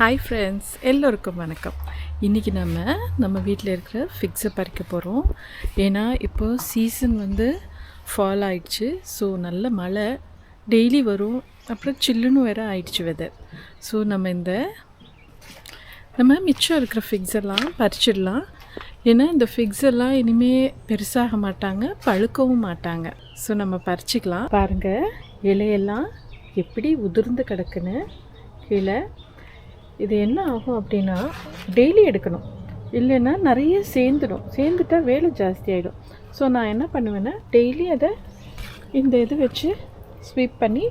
Hi friends எல்லோருக்கும் வணக்கம். இன்றைக்கி நம்ம நம்ம வீட்டில் இருக்கிற ஃபிக்ஸை பறிக்க போகிறோம் ஏன்னா இப்போது சீசன் வந்து ஃபால் ஆயிடுச்சு. ஸோ நல்ல மழை டெய்லி வரும். அப்புறம் சில்லுன்னு வேறு ஆயிடுச்சு வெதர் ஸோ நம்ம இந்த நம்ம மிச்சம் இருக்கிற ஃபிக்ஸ் எல்லாம் பறிச்சிடலாம். ஏன்னா இந்த ஃபிக்ஸ் எல்லாம் இனிமே பெருசாக மாட்டாங்க பழுக்கவும் மாட்டாங்க. ஸோ நம்ம பறிச்சிக்கலாம். பாருங்கள் இலையெல்லாம் எப்படி உதிர்ந்து கிடக்குன்னு கீழே இது என்ன ஆகும் அப்படின்னா டெய்லி எடுக்கணும். இல்லைன்னா நிறைய சேர்ந்துடும். சேர்ந்துட்டா வேலை ஜாஸ்தி ஆகிடும் ஸோ நான் என்ன பண்ணுவேன்னா டெய்லி அதை இந்த இது வச்சு ஸ்வீப் பண்ணி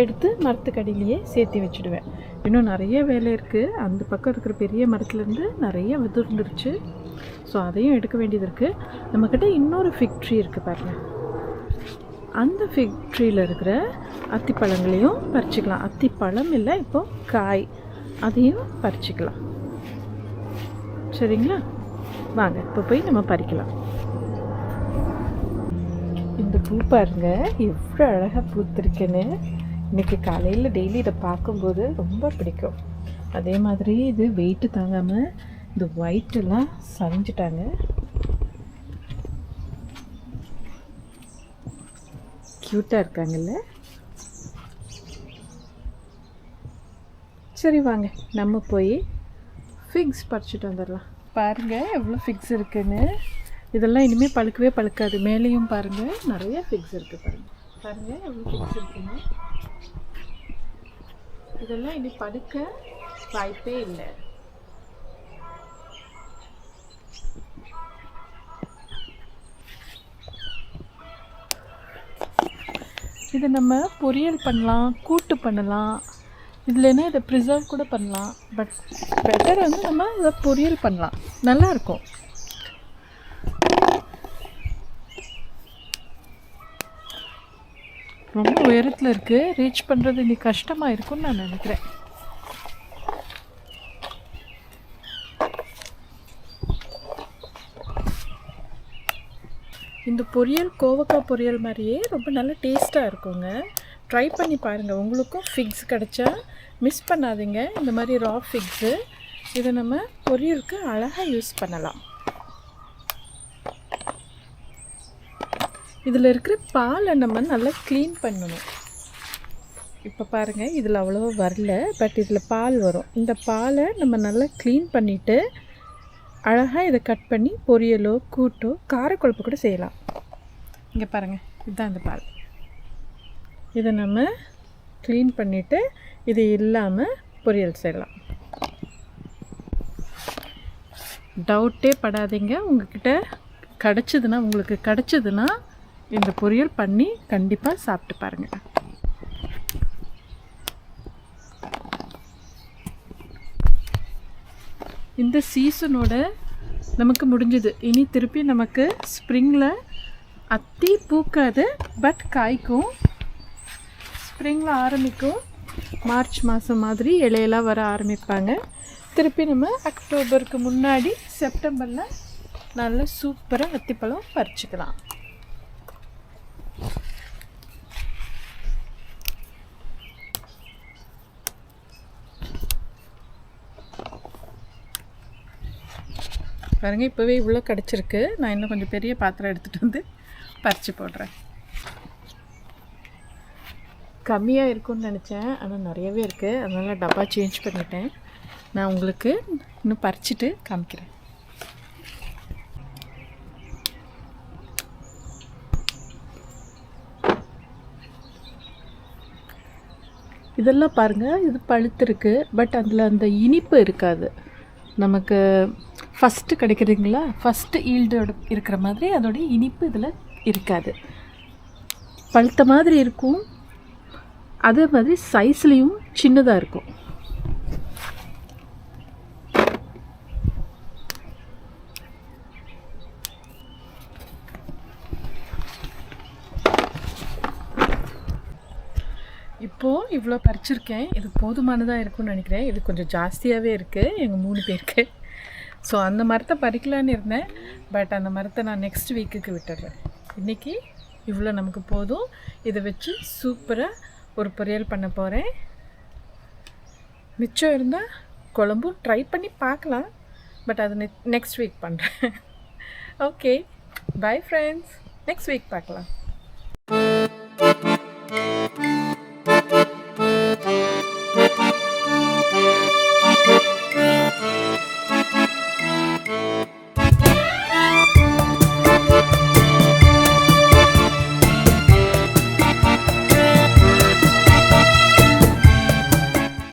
எடுத்து மரத்துக்கடியிலேயே சேர்த்து வச்சுடுவேன். இன்னும் நிறைய வேலை இருக்குது அந்த பக்கம் இருக்கிற பெரிய மரத்துலேருந்து நிறைய வந்துருந்துருச்சு ஸோ அதையும் எடுக்க வேண்டியது இருக்குது நம்மக்கிட்ட இன்னொரு ஃபிக் ட்ரீ இருக்குது பாருங்கள் அந்த ஃபிக் ட்ரீயில் இருக்கிற அத்திப்பழங்களையும் பறிச்சுக்கலாம். அத்திப்பழம் இல்லை இப்போ காய். அதையும் பறிச்சுக்கலாம். சரிங்களா? வாங்க இப்போ போய் நம்ம பறிக்கலாம். இந்த பூ பாருங்க எவ்வளோ அழகாக பூத்திருக்குன்னு. இன்றைக்கி காலையில் டெய்லி இதை பார்க்கும்போது ரொம்ப பிடிக்கும். அதே மாதிரி இது வெயிட்டு தாங்காமல் இந்த ஒயிட்டெல்லாம் சரிஞ்சிட்டாங்க. க்யூட்டாக இருக்காங்கல்ல? சரி வாங்க நம்ம போய் ஃபிக்ஸ் பறிச்சுட்டு வந்துடலாம். பாருங்கள் எவ்வளோ ஃபிக்ஸ் இருக்குன்னு. இதெல்லாம் இனிமேல் பழுக்கவே பழுக்காது. மேலேயும் பாருங்கள் நிறைய ஃபிக்ஸ் இருக்குது பாருங்கள் பாருங்கள் எவ்வளோ ஃபிக்ஸ் இருக்குன்னு. இதெல்லாம் இனி பழுக்க வாய்ப்பே இல்லை. இதை நம்ம பொரியல் பண்ணலாம் கூட்டு பண்ணலாம். இல்லைன்னா இதை ப்ரிசர்வ் கூட பண்ணலாம். பட் பெட்டர் வந்து நம்ம இதை பொரியல் பண்ணலாம். நல்லா இருக்கும் ரொம்ப உயரத்தில் இருக்குது ரீச் பண்ணுறது இன்னைக்கு கஷ்டமாக இருக்கும்னு நான் நினைக்கிறேன். இந்த பொரியல் கோவக்காய் பொரியல் மாதிரியே ரொம்ப நல்லா டேஸ்ட்டாக இருக்குங்க. ட்ரை பண்ணி பாருங்கள் உங்களுக்கும் ஃபிக்ஸ் கிடச்சா மிஸ் பண்ணாதீங்க. இந்த மாதிரி ரா ஃபிக்ஸு இதை நம்ம பொரியலுக்கு அழகாக யூஸ் பண்ணலாம். இதில் இருக்கிற பாலை நம்ம நல்லா க்ளீன் பண்ணணும். இப்போ பாருங்கள் இதில் அவ்வளோவா வரல. பட் இதில் பால் வரும். இந்த பாலை நம்ம நல்லா க்ளீன் பண்ணிவிட்டு அழகாக இதை கட் பண்ணி பொரியலோ கூட்டோ காரக்குழம்பு கூட செய்யலாம். இங்கே பாருங்கள் இதுதான் இந்த பால். இதை நம்ம க்ளீன் பண்ணிவிட்டு இது இல்லாமல் பொரியல் செய்யலாம். டவுட்டே படாதீங்க. உங்ககிட்ட கிடச்சிதுன்னா உங்களுக்கு கிடச்சிதுன்னா இந்த பொரியல் பண்ணி கண்டிப்பாக சாப்பிட்டு பாருங்கள் இந்த சீசனோட நமக்கு முடிஞ்சது. இனி திருப்பி நமக்கு ஸ்ப்ரிங்கில் அத்தி பூக்காது பட் காய்க்கும். ஸ்ப்ரிங்கில் ஆரம்பிக்கும். மார்ச் மாதம் மாதிரி இலையெல்லாம் வர ஆரம்பிப்பாங்க. திருப்பி நம்ம அக்டோபருக்கு முன்னாடி செப்டம்பரில் நல்ல சூப்பராக அத்திப்பழம் பறிச்சுக்கலாம். பாருங்க இப்போவே இவ்வளோ கிடச்சிருக்கு. நான் இன்னும் கொஞ்சம் பெரிய பாத்திரம் எடுத்துகிட்டு வந்து பறித்து போடுறேன். கம்மியாக இருக்கும்னு நினச்சேன். ஆனால் நிறையவே இருக்குது அதனால் டப்பா சேஞ்ச் பண்ணிட்டேன். நான் உங்களுக்கு இன்னும் பறிச்சுட்டு காமிக்கிறேன். இதெல்லாம் பாருங்கள் இது பழுத்திருக்கு பட் அதில் அந்த இனிப்பு இருக்காது. நமக்கு ஃபஸ்ட்டு கிடைக்கிறதுங்களா? ஃபஸ்ட்டு ஈல்டோட இருக்கிற மாதிரி அதோடைய இனிப்பு இதில் இருக்காது. பழுத்த மாதிரி இருக்கும். அதே மாதிரி சைஸ்லேயும் சின்னதாக இருக்கும். இப்போது இவ்வளோ பறிச்சிருக்கேன். இது போதுமானதாக இருக்கும்னு நினைக்கிறேன். இது கொஞ்சம் ஜாஸ்தியாகவே இருக்குது எங்கள் மூணு பேருக்கு. ஸோ அந்த மரத்தை பறிக்கலான்னு இருந்தேன். பட் அந்த மரத்தை நான் நெக்ஸ்ட் வீக்குக்கு விட்டுடுறேன் இன்றைக்கி இவ்வளோ நமக்கு போதும். இதை வச்சு சூப்பராக ஒரு பொரியல் பண்ண போகிறேன் மிச்சம் இருந்தால் குழம்பும் ட்ரை பண்ணி பார்க்கலாம். பட் அது நெக் நெக்ஸ்ட் வீக் பண்ணுறேன் okay bye friends next week பார்க்கலாம்.